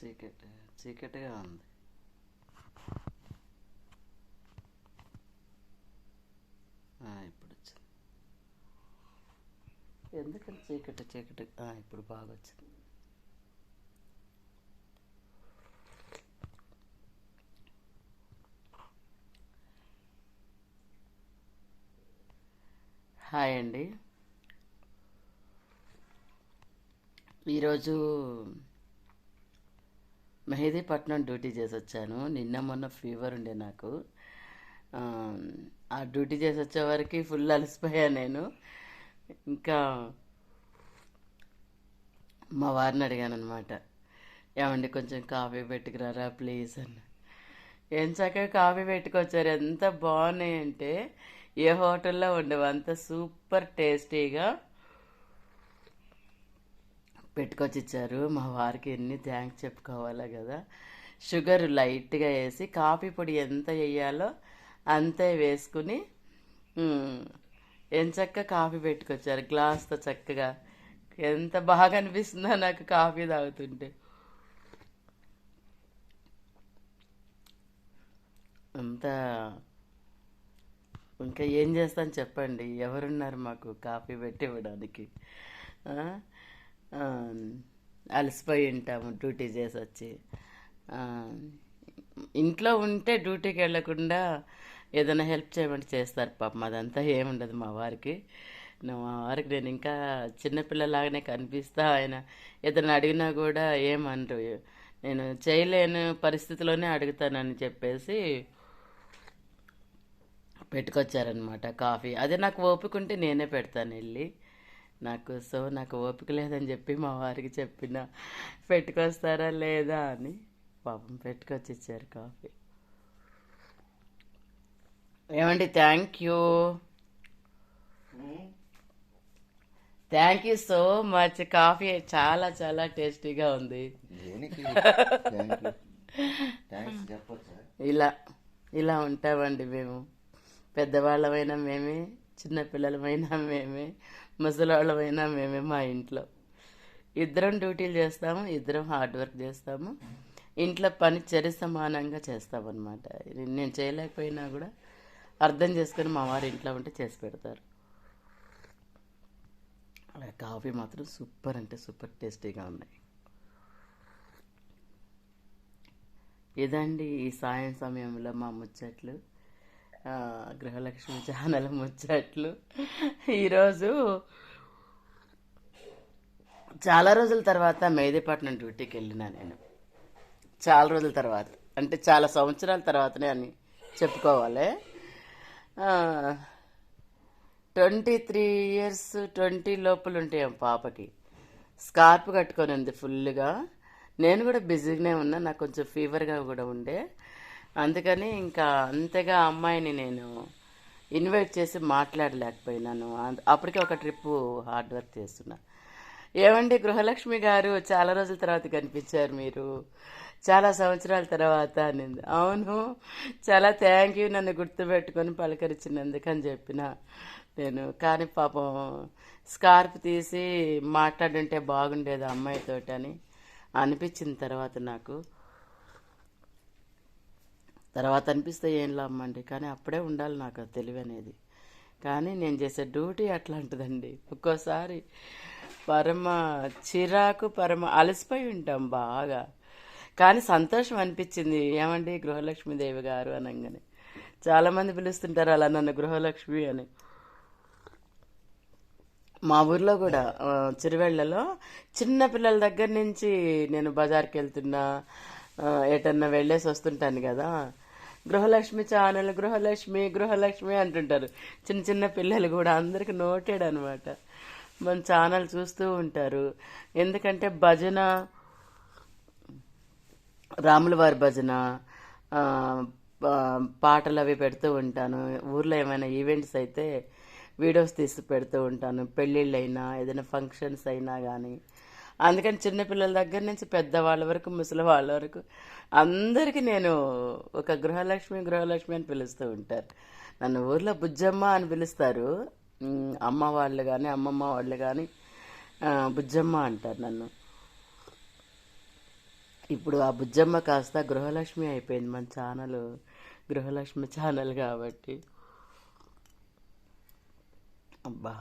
చీకటి చీకటిగా ఉంది. ఇప్పుడు వచ్చింది. ఎందుకని చీకటి చీకటి? ఇప్పుడు బాగా వచ్చింది. హాయ్ అండి. ఈరోజు మెహదీపట్నం డ్యూటీ చేసి వచ్చాను నిన్న మొన్న ఫీవర్ ఉండే నాకు. ఆ, డ్యూటీ చేసి వచ్చే వరకు ఫుల్ అలసిపోయా నేను. ఇంకా మా వారిని అడిగాను అనమాట ఏమండి కొంచెం కాఫీ పెట్టుకురారా ప్లీజ్ అని ఏం చక్కగా కాఫీ పెట్టుకొచ్చారు. ఎంత బాగున్నాయంటే ఏ హోటల్లో ఉండవు. అంత సూపర్ టేస్టీగా పెట్టుకొచ్చి ఇచ్చారు మా వారికి ఎన్ని థ్యాంక్స్ చెప్పుకోవాలా కదా. షుగర్ లైట్గా వేసి కాఫీ పొడి ఎంత వేయాలో అంతే వేసుకుని ఎంచక్క కాఫీ పెట్టుకొచ్చారు. గ్లాస్తో చక్కగా. ఎంత బాగా అనిపిస్తుందో నాకు కాఫీ తాగుతుంటే. అంత ఇంకా ఏం చేస్తాను చెప్పండి. ఎవరున్నారు మాకు కాఫీ పెట్టి ఇవ్వడానికి అలసిపోయి ఉంటాము డ్యూటీ చేసి వచ్చి ఇంట్లో ఉంటే డ్యూటీకి వెళ్ళకుండా ఏదైనా హెల్ప్ చేయమంటే చేస్తారు పాపం అదంతా ఏముండదు మా వారికి. మా వారికి నేను ఇంకా చిన్నపిల్లలాగానే కనిపిస్తా ఆయన ఏదైనా అడిగినా కూడా ఏమనరు. నేను చేయలేని పరిస్థితిలోనే అడుగుతానని చెప్పేసి పెట్టుకొచ్చారనమాట కాఫీ. అదే నాకు ఓపిక ఉంటే నేనే పెడతాను వెళ్ళి. నాకు సో నాకు ఓపిక లేదని చెప్పి మా వారికి చెప్పిన పెట్టుకొస్తారా లేదా? అని పాపం పెట్టుకొచ్చి ఇచ్చారు కాఫీ. ఏమండి thank you thank you so much coffee చాలా చాలా టేస్టీగా ఉంది. ఇలా ఇలా ఉంటామండి మేము. పెద్దవాళ్ళమైనా మేమే చిన్నపిల్లలమైనా మేమే ముసలివాళ్ళమైనా మేమే మా ఇంట్లో. ఇద్దరం డ్యూటీలు చేస్తాము ఇద్దరం హార్డ్ వర్క్ చేస్తాము. ఇంట్లో పని చరి సమానంగా చేస్తామన్నమాట నేను చేయలేకపోయినా కూడా అర్థం చేసుకొని మా వారు ఇంట్లో ఉంటే చేసి పెడతారు. అలా కాఫీ మాత్రం సూపర్ అంటే సూపర్ టేస్టీగా ఉన్నాయి. ఇదండి ఈ సాయం సమయంలో మా ముచ్చట్లు. గృహలక్ష్మి ఛానల్ ముచ్చట్లు. ఈరోజు చాలా రోజుల తర్వాత మెహదీపట్నం డ్యూటీకి వెళ్ళినా నేను. చాలా రోజుల తర్వాత. అంటే చాలా సంవత్సరాల తర్వాతనే అని చెప్పుకోవాలి. ట్వంటీ త్రీ ఇయర్స్ ట్వంటీ లోపల ఉంటాయి పాపకి. స్కార్ప్ కట్టుకొని ఉంది ఫుల్గా నేను కూడా బిజీగానే ఉన్నా నాకు కొంచెం ఫీవర్గా కూడా ఉండే. అందుకని ఇంకా అంతగా అమ్మాయిని నేను ఇన్వైట్ చేసి మాట్లాడలేకపోయినాను. అప్పటికే ఒక ట్రిప్ హార్డ్ వర్క్ చేస్తున్నా. ఏమండి గృహలక్ష్మి గారు చాలా రోజుల తర్వాత కనిపించారు మీరు. చాలా సంవత్సరాల తర్వాత అనింది అవును. చాలా థ్యాంక్ యూ నన్ను గుర్తుపెట్టుకొని పలకరించినందుకు అని చెప్పిన నేను. కానీ పాపం స్కార్ప్ తీసి మాట్లాడుంటే బాగుండేది అమ్మాయితో అని అనిపించిన తర్వాత నాకు. తర్వాత అనిపిస్తే ఏం లాభమండి? కానీ అప్పుడే ఉండాలి నాకు తెలివి అనేది కానీ నేను చేసే డ్యూటీ అట్లాంటిదండి. ఒక్కోసారి పరమ చిరాకు పరమ అలసిపోయి ఉంటాం బాగా. కానీ సంతోషం అనిపించింది. ఏమండి గృహలక్ష్మీదేవి గారు? అనగానే. చాలామంది పిలుస్తుంటారు అలా నన్ను గృహలక్ష్మి అని. మా ఊర్లో కూడా చిరువెళ్ళలో చిన్నపిల్లల చిన్న పిల్లల దగ్గర నుంచి నేను బజార్కి వెళ్తున్నా ఎటన్నా వెళ్ళేసి వస్తుంటాను కదా. గృహలక్ష్మి ఛానల్ గృహలక్ష్మి గృహలక్ష్మి అంటుంటారు. చిన్న చిన్న పిల్లలు కూడా అందరికి నోటెడ్ అనమాట మన ఛానల్ చూస్తూ ఉంటారు. ఎందుకంటే భజన రాముల వారి భజన పాటలు అవి పెడుతూ ఉంటాను. ఊర్లో ఏమైనా ఈవెంట్స్ అయితే వీడియోస్ తీసి పెడుతూ ఉంటాను. పెళ్ళిళ్ళైనా ఏదైనా ఫంక్షన్స్ అయినా కానీ అందుకని చిన్నపిల్లల దగ్గర నుంచి పెద్దవాళ్ళ వరకు ముసలి వాళ్ళ వరకు అందరికీ నేను ఒక గృహలక్ష్మి గృహలక్ష్మి అని పిలుస్తూ ఉంటారు. నన్ను ఊర్లో బుజ్జమ్మ అని పిలుస్తారు. అమ్మ వాళ్ళు కానీ అమ్మమ్మ వాళ్ళు కానీ బుజ్జమ్మ అంటారు నన్ను. ఇప్పుడు ఆ బుజ్జమ్మ కాస్త గృహలక్ష్మి అయిపోయింది మన ఛానల్ గృహలక్ష్మి ఛానల్ కాబట్టి. అబ్బా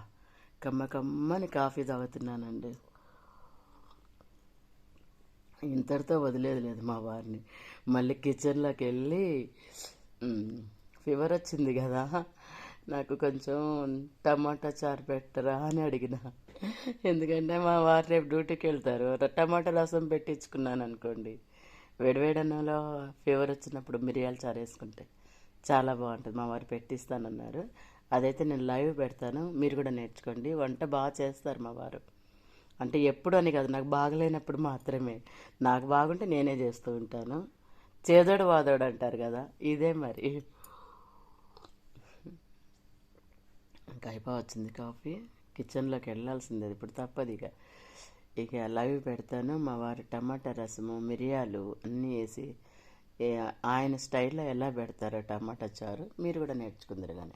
కమ్మ కమ్మని కాఫీ తాగుతున్నానండి. ఇంతటితో వదిలేదు లేదు మా వారిని. మళ్ళీ కిచెన్లోకి వెళ్ళి ఫీవర్ వచ్చింది కదా నాకు కొంచెం టమాటా చారు పెట్టరా అని అడిగిన. ఎందుకంటే మా వారు రేపు డ్యూటీకి వెళ్తారు. టమాటా రసం పెట్టించుకున్నాను అనుకోండి. వేడివేడన్నంలో ఫీవర్ వచ్చినప్పుడు మిరియాల చారు వేసుకుంటే చాలా బాగుంటుంది. మా వారు పెట్టిస్తానన్నారు. అదైతే నేను లైవ్ పెడతాను. మీరు కూడా నేర్చుకోండి. వంట బాగా చేస్తారు మా వారు. అంటే ఎప్పుడు అని కాదు నాకు బాగలేనప్పుడు మాత్రమే. నాకు బాగుంటే నేనే చేస్తూ ఉంటాను. చేదోడు వాదోడు అంటారు కదా ఇదే మరి. ఇంకా అయిపోవచ్చింది కాఫీ. కిచెన్లోకి వెళ్ళాల్సిందే ఇప్పుడు తప్పదు ఇక. ఇక లైవ్ పెడతాను మా వారు టమాటా రసము మిరియాలు అన్నీ వేసి ఆయన స్టైల్లో ఎలా పెడతారో టమాటా చారు మీరు కూడా నేర్చుకుందరు కానీ.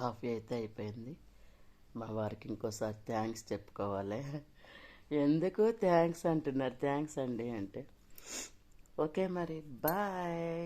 కాఫీ అయితే అయిపోయింది. మా వారికి ఇంకోసారి థ్యాంక్స్ చెప్పుకోవాలి. ఎందుకు థ్యాంక్స్ అంటున్నారు? థ్యాంక్స్ అండి అంటే. ఓకే మరి బాయ్.